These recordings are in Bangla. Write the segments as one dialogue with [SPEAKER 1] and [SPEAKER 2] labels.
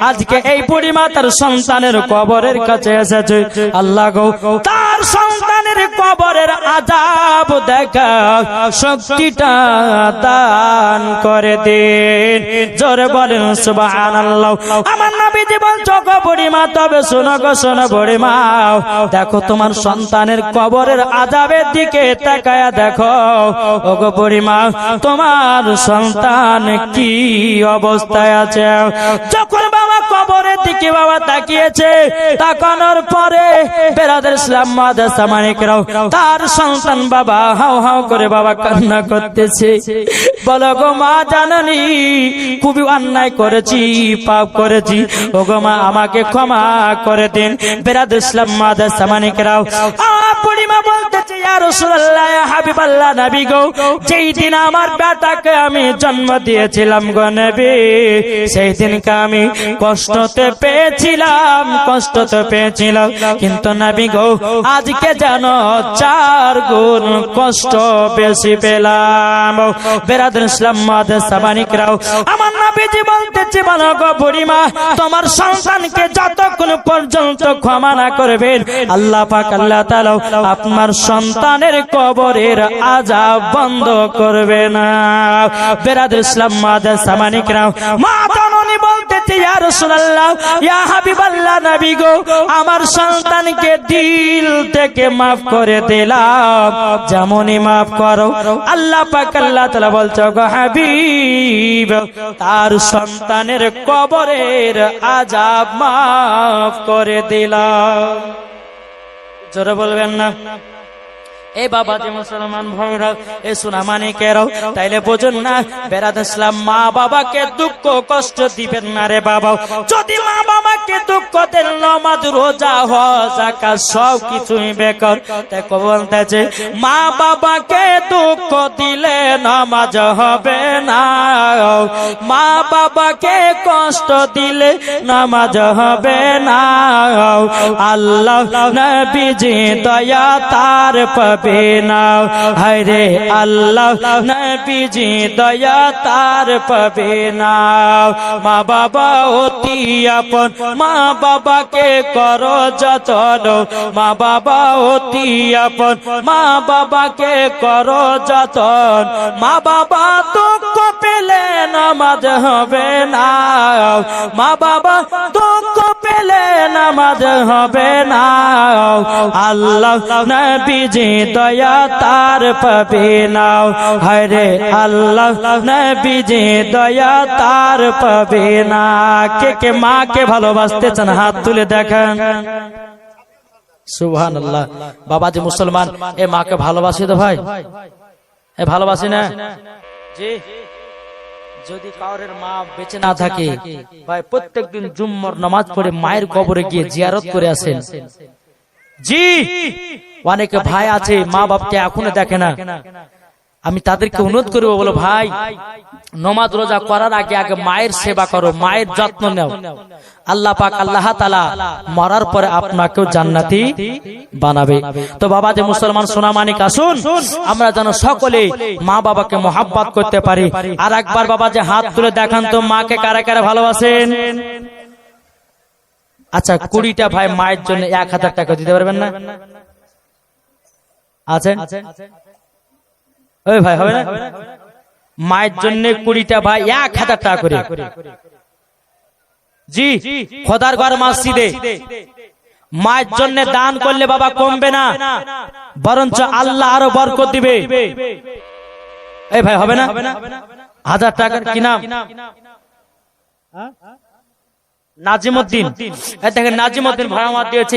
[SPEAKER 1] আজকে এই বুড়ি মাতার সন্তানের কবরের কাছে এসেছে। আল্লাহ তার সন্তানের কবরের আযাব দেখা, শক্তিটা দান করে দিন। জোরে বলেন আমার নবীজি বলছো গো বুড়ি মা তবে শোনো গো, শোনো বুড়ি মা দেখো তোমার সন্তানের কবরের আজাবের দিকে তাকায়া দেখো। ও গো বুড়ি মা তোমার সন্তান কি অবস্থায় আছে? যখন কবরের দিকে বাবা তাকিয়েছে। তাকানোর পরে বেরাদের ইসলাম মাদ্রাসা মানিকরাও তার সন্তান বাবা হাও হাও করে বাবা কান্না করতেছে। বলো গো মা, জাননি, খুবই অন্যায় করেছি, পাপ করেছি। ও গো মা, আমাকে ক্ষমা করে দিন। বেরাদ ইসলাম মাদ্রাসা মানিকরাও পরিমা বলতেছে যেই দিন আমার বেটাকে আমি জন্ম দিয়েছিলাম গো সেই দিনকে আমি কষ্টতে পেয়েছিলাম কষ্টতে পেয়েছিলাম। কিন্তু নবী গো, আজকে জানো চার গুণ কষ্ট বেশি পেলাম। বেরাদ ইসলাম আমার নবীজি বলো গো বুড়িমা, তোমার সন্তানকে যতক্ষণ পর্যন্ত ক্ষমা না করবেন, আল্লাহ পাক, আল্লাহ আপনার সন্তানের কবরের আজা বন্ধ করবে না। বেরাদ ইসলাম মাদ সামানিক রাও মা বলতেছে ইয়া রাসূলুল্লাহ, ইয়া হাবিবাল্লাহ নবী গো, আমার সন্তানকে দিল থেকে মাফ করে দিলাম। যেমনই মাফ করো, আল্লাহ পাক, আল্লাহ তাআলা বলছো গো হাবিব, তার সন্তানের কবরের আজাব মাফ করে দিলাম। জোরে বলবেন না? এ বাবা যে মুসলমান ভাইরা এ সুনামানি কেরাও তাইলে বোঝুন না ইসলাম মা বাবাকে দুঃখ কষ্ট দিবেন না রে বাবা। যদি মা বাবাকে দুঃখ দেন নামাজ রোজা সব কিছুই বেকর। বলতেছে মা বাবাকে দুঃখ দিলে নামাজ হবে না। মা বাবাকে কষ্ট দিলে নামাজ হবে না। আল্লাহ নবীজি দয়া তার পাবে না। হরে আল্লাহ, নবীজি দয়া তার পাবে না। মা বাবা অতি আপন, মা বাবাকে করো যতন। মা বাবা অতি আপন, মা বাবাকে করো যতন। মা বাবা দুঃখ পেলে নামাজ হবে না। মা বাবা পেলে নামাজ হবে না। আল্লাহ নবীজি দয়া তার পাবে না হরে আল্লাহ নবীজি দয়া তার পাবে না কে কে মাকে ভালোবাসতে চান হাত তুলে দেখেন। সুবহান আল্লাহ বাবা যে মুসলমান, এ মাকে ভালোবাসি তো ভাই? এ ভালোবাসি না? জি। যদি কাউরের মা বেঁচে না থাকে ভাই প্রত্যেকদিন জুম্মর নামাজ পড়ে মায়ের কবরে গিয়ে জিয়ারত করে আসেন। জি! অনেকে ভাই আছে মা বাপকে এখনও দেখে না। আমি তাদেরকে অনুরোধ করব বলো ভাই নমাজ রোজা করার আগে আগে মায়ের সেবা করো মায়ের যত্ন নেও। আল্লাহ পাক আল্লাহ তালা মরার পরে আপনাকেও জান্নাতি বানাবে। তো বাবা যে মুসলমান সোনা মানিক আসুন আমরা যেন সকলে মা বাবাকে মহাব্বাত করতে পারি। আর একবার বাবা যে হাত তুলে দেখান তো মাকে কারা কারা ভালোবাসেন? আচ্ছা কুড়িটা ভাই মায়ের জন্য এক হাজার টাকা দিতে পারবেন না? আছেন? ওই ভাই হবে না? মায়ের জন্য কুড়িটা ভাই এক হাজার টাকা করে। জি খোদার ঘর মসজিদে। মায়ের জন্য দান করলে বাবা কমবে না। বরঞ্চ আল্লাহ আরও বরকত দিবে। এই ভাই হবে না? হাজার টাকার কি নাম? দিয়েছে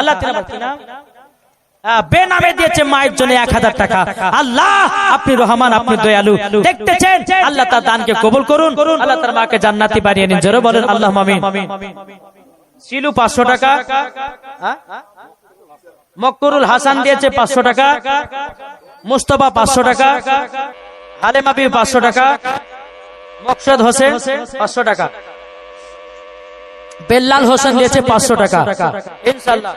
[SPEAKER 1] আল্লাহ মায়ের জন্য এক হাজার টাকা। আল্লাহ, আপনি রহমান, আপনি দয়ালু। দেখতেছেন আল্লাহ তার দানকে কবুল করুন। আল্লাহ তার মাকে জান্নাতি বানিয়ে নিন। জোরে বলেন আল্লাহ পাঁচশো টাকা? মকরুল হাসান দিয়েছে পাঁচশো টাকা। মুস্তফা পাঁচশো টাকা। হালেমাবি পাঁচশো টাকা। মকসদ হোসেন পাঁচশো টাকা। বেল্লাল হোসেন দিয়েছে পাঁচশো টাকা। ইনশাল্লাহ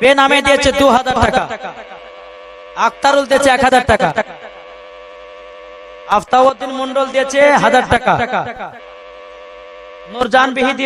[SPEAKER 1] বে দিয়েছে দু হাজার টাকা। আক্তারুল দিয়েছে এক হাজার টাকা। আফতাউদ্দিন মন্ডল দিয়েছে হাজার টাকা। নূরজান বিহি দিয়ে